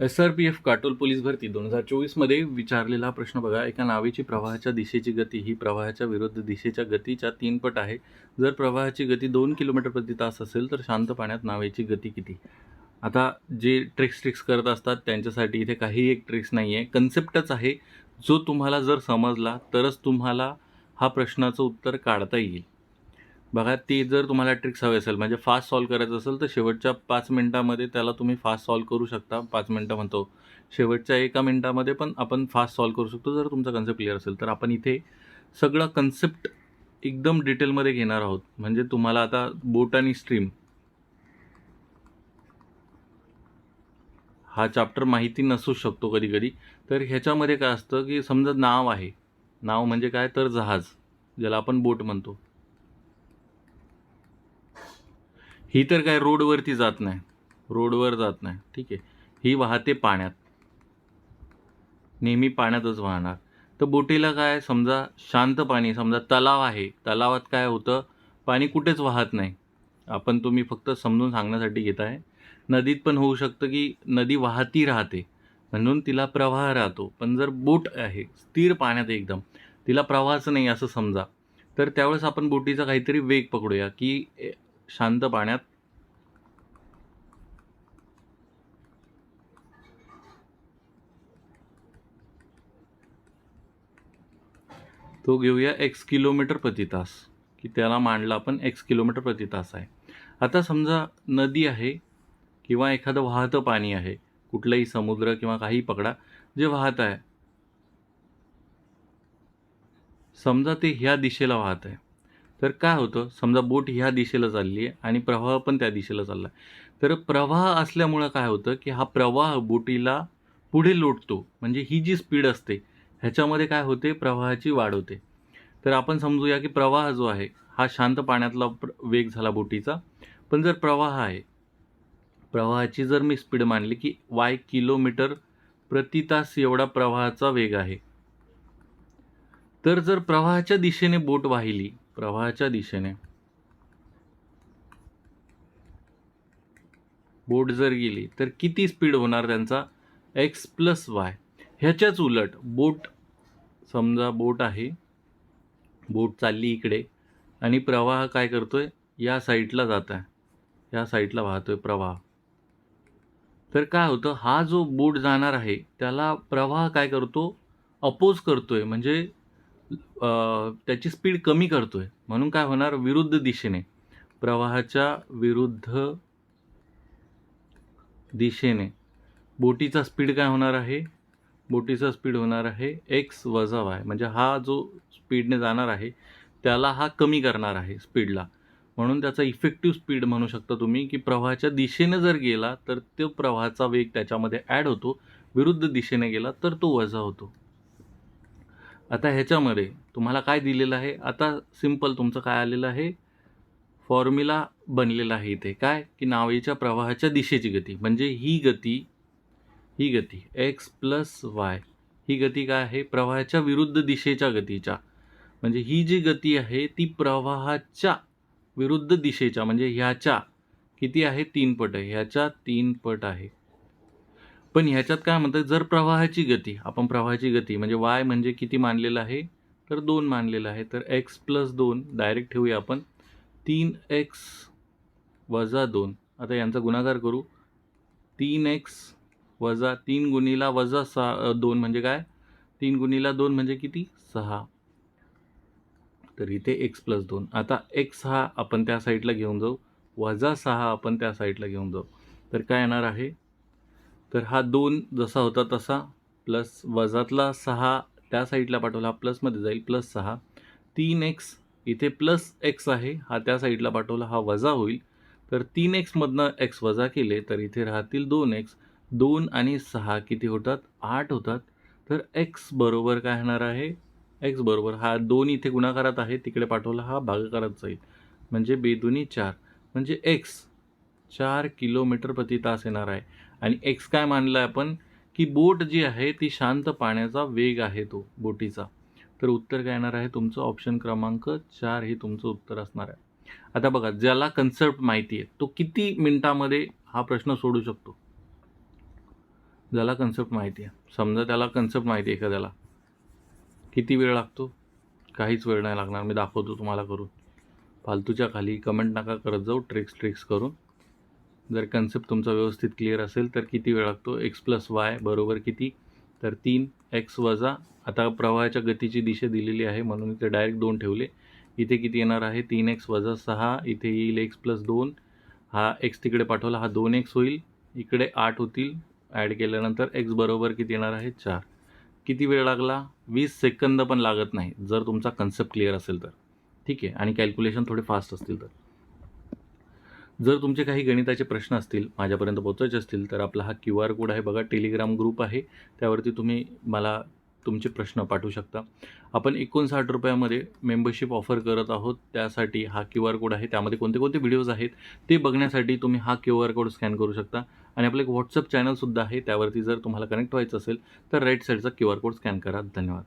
S R P F Katol police भरती दोन हजार चोवीसमध्ये विचारलेला प्रश्न बघा. एका नावेची प्रवाहाच्या दिशेची गती ही प्रवाहाच्या विरुद्ध दिशेच्या गतीच्या तीन पट आहे. जर प्रवाहाची गती दोन किलोमीटर प्रति तास असेल तर शांत पाण्यात नावेची गती किती? आता जे ट्रिक्स ट्रिक्स करत असतात त्यांच्यासाठी इथे काही एक ट्रिक्स नाही आहे कन्सेप्टच आहे. जो तुम्हाला जर समजला तरच तुम्हाला हा प्रश्नाचं उत्तर काढता येईल. बघा ती जर तुम्हाला ट्रिक्स हवे असेल म्हणजे फास्ट सॉल्व करायचं असेल तर शेवटच्या पाच मिनटामध्ये त्याला तुम्ही फास्ट सॉल्व करू शकता. पाच मिनटं म्हणतो. शेवटच्या एका मिनटामध्ये पण आपण फास्ट सॉल्व करू शकतो जर तुमचा कन्सेप्ट क्लिअर असेल. तर आपण इथे सगळं कन्सेप्ट एकदम डिटेलमध्ये घेणार आहोत. म्हणजे तुम्हाला आता बोट आणि स्ट्रीम हा चॅप्टर माहिती नसू शकतो कधी कधी तर ह्याच्यामध्ये काय असतं की समजा नाव आहे. नाव म्हणजे काय? तर जहाज ज्याला आपण बोट म्हणतो. ही तर काय रोडवरती जात नाही. रोडवर जात नाही. ठीक आहे. ही वाहते पाण्यात. नेहमी पाण्यातच वाहणार. तर बोटीला काय समजा शांत पाणी समजा तलाव आहे. तलावात काय होतं पाणी कुठेच वाहत नाही. आपण तुम्ही फक्त समजून सांगण्यासाठी घेत आहे. नदीत पण होऊ शकतं की नदी वाहती राहते. म्हणून तिला प्रवाह राहतो. पण जर बोट आहे स्थिर पाण्यात एकदम तिला प्रवाहच नाही असं समजा तर त्यावेळेस आपण बोटीचा काहीतरी वेग पकडूया की शांत पाण्यात तो घेऊया एक्स किलोमीटर प्रति तास की त्याला मांडला आपण एक्स किलोमीटर प्रति तास आहे. आता समजा नदी आहे किंवा एखादं वाहतं पाणी आहे कुठलंही समुद्र किंवा काही पकडा जे वाहत आहे. समजा ते ह्या दिशेला वाहत आहे. तर काय होतं? समजा बोट ह्या दिशेला चालली आहे आणि प्रवाह पण त्या दिशेला चालला आहे. तर प्रवाह असल्यामुळं काय होतं की हा प्रवाह बोटीला पुढे लोटतो. म्हणजे ही जी स्पीड असते ह्याच्यामध्ये काय होते? प्रवाहाची वाढ होते. तर आपण समजूया की प्रवाह जो आहे हा शांत पाण्यातला वेग झाला बोटीचा. पण जर प्रवाह आहे प्रवाहाची जर मी स्पीड मानली की वाय किलोमीटर प्रति तास एवढा प्रवाहाचा वेग आहे. तर जर प्रवाहाच्या दिशेने बोट वाहिली प्रवाहाच्या दिशेने बोट जर गेली तर किती स्पीड होणार त्यांचा? X plus y. ह्याच्याच उलट बोट समजा बोट आहे बोट चालली इकडे आणि प्रवाह काय करतो आहे या साईडला जात आहे. या साईडला आहे प्रवाह. तर काय होतं? हा जो बोट जाणार आहे त्याला प्रवाह काय करतो? अपोज करतो आहे म्हणजे त्याची स्पीड कमी करतो आहे म्हणून काय होणार? विरुद्ध दिशेने. प्रवाहाच्या विरुद्ध दिशेने. बोटीचा स्पीड काय होणार आहे? बोटीचा स्पीड होणार आहे एक्स वजा वाय. म्हणजे हा जो स्पीडने जाणार आहे त्याला हा कमी करणार आहे स्पीडला. म्हणून त्याचा इफेक्टिव्ह स्पीड म्हणू शकता तुम्ही की प्रवाहाच्या दिशेने जर गेला तर तो प्रवाहाचा वेग त्याच्यामध्ये ॲड होतो. विरुद्ध दिशेने गेला तर तो वजा होतो. आता ह्याच्यामध्ये तुम्हाला काय दिलेलं आहे? आता सिंपल तुमचं काय आलेलं आहे? फॉर्म्युला बनलेला आहे इथे. काय? की नावेच्या प्रवाहाच्या दिशेची गती. म्हणजे ही गती ही गती एक्स प्लस वाय ही गती काय आहे? प्रवाहाच्या विरुद्ध दिशेच्या गतीच्या. म्हणजे ही जी गती आहे ती प्रवाहाच्या विरुद्ध दिशेच्या म्हणजे ह्याच्या. किती आहे? तीन पट आहे. ह्याच्या तीन पट आहे. पण ह्याच्यात काय म्हणतात? जर प्रवाहाची गती आपण प्रवाहाची गती म्हणजे वाय म्हणजे किती मानलेलं आहे? तर दोन मानलेलं आहे. तर एक्स प्लस दोन डायरेक्ट ठेवूया आपण. तीन एक्स वजा दोन. आता यांचा गुणाकार करू. तीन एक्स वजा तीन गुणीला वजा सहा दोन म्हणजे काय? तीन गुणीला दोन म्हणजे किती? सहा. तर इथे एक्स प्लस दोन. आता एक्स हा आपण त्या साईडला घेऊन जाऊ. वजा सहा आपण त्या साईडला घेऊन जाऊ. तर काय येणार आहे? तर हा दोन जसा होता तसा प्लस वजातला सहा त्या साईडला पाठवला हा प्लसमध्ये जाईल प्लस सहा. तीन एक्स इथे प्लस एक्स आहे हा त्या साईडला पाठवला हा वजा होईल. तर तीन एक्समधनं एक्स वजा केले तर इथे राहतील दोन एक्स. दोन आणि सहा किती होतात? आठ होतात. तर एक्स बरोबर काय होणार आहे? एक्स बरोबर हा दोन इथे गुणाकारात आहे तिकडे पाठवला हा भागाकारात जाईल. म्हणजे बेदुनी चार. म्हणजे एक्स चार किलोमीटर प्रति तास येणार आहे. आणि एक्स काय मानलं आहे आपण? की बोट जी आहे ती शांत पाण्याचा वेग आहे तो बोटीचा. तर उत्तर काय येणार आहे? तुमचं ऑप्शन क्रमांक चार हे तुमचं उत्तर असणार आहे. आता बघा ज्याला कन्सेप्ट माहिती आहे तो किती मिनटामध्ये हा प्रश्न सोडू शकतो? ज्याला कन्सेप्ट माहिती आहे. समजा त्याला कन्सेप्ट माहिती आहे एखाद्याला. किती वेळ लागतो? काहीच वेळ नाही लागणार. मी दाखवतो तुम्हाला करून. फालतूच्या खाली कमेंट नका करत जाऊ. ट्रिक्स ट्रिक्स करून. जर कन्सेप्ट तुमचा व्यवस्थित क्लिअर असेल तर किती वेळ लागतो? एक्स प्लस वाय बरोबर किती? तर तीन एक्स वजा आता प्रवाहाच्या गतीची दिशा दिलेली आहे म्हणून इथे डायरेक्ट दोन ठेवले. इथे किती येणार आहे? तीन एक्स वजा सहा. इथे येईल एक्स प्लस दोन. हा एक्स तिकडे पाठवला. हा दोन एक्स होईल. इकडे आठ होतील. ॲड केल्यानंतर एक्स बरोबर किती येणार आहे? चार. किती वेळ लागला? वीस सेकंद पण लागत नाही जर तुमचा कन्सेप्ट क्लिअर असेल तर. ठीक आहे? आणि कॅल्क्युलेशन थोडे फास्ट असतील तर. जर तुमचे काही गणिताचे प्रश्न असतील माझ्यापर्यंत पोहोचायचे असतील तर आपला हा क्यू आर कोड आहे बघा टेलिग्राम ग्रुप आहे. त्यावरती तुम्ही मला तुमचे प्रश्न पाठवू शकता. आपण एकोणसाठ रुपयामध्ये मेंबरशिप ऑफर करत आहोत. त्यासाठी हा क्यू आर कोड आहे. त्यामध्ये कोणते कोणते व्हिडिओज आहेत ते बघण्यासाठी तुम्ही हा क्यू आर कोड स्कॅन करू शकता. आणि आपलं एक व्हॉट्सअप चॅनलसुद्धा आहे. त्यावरती जर तुम्हाला कनेक्ट व्हायचं असेल तर राईट साईडचा क्यू आर कोड स्कॅन करा. धन्यवाद.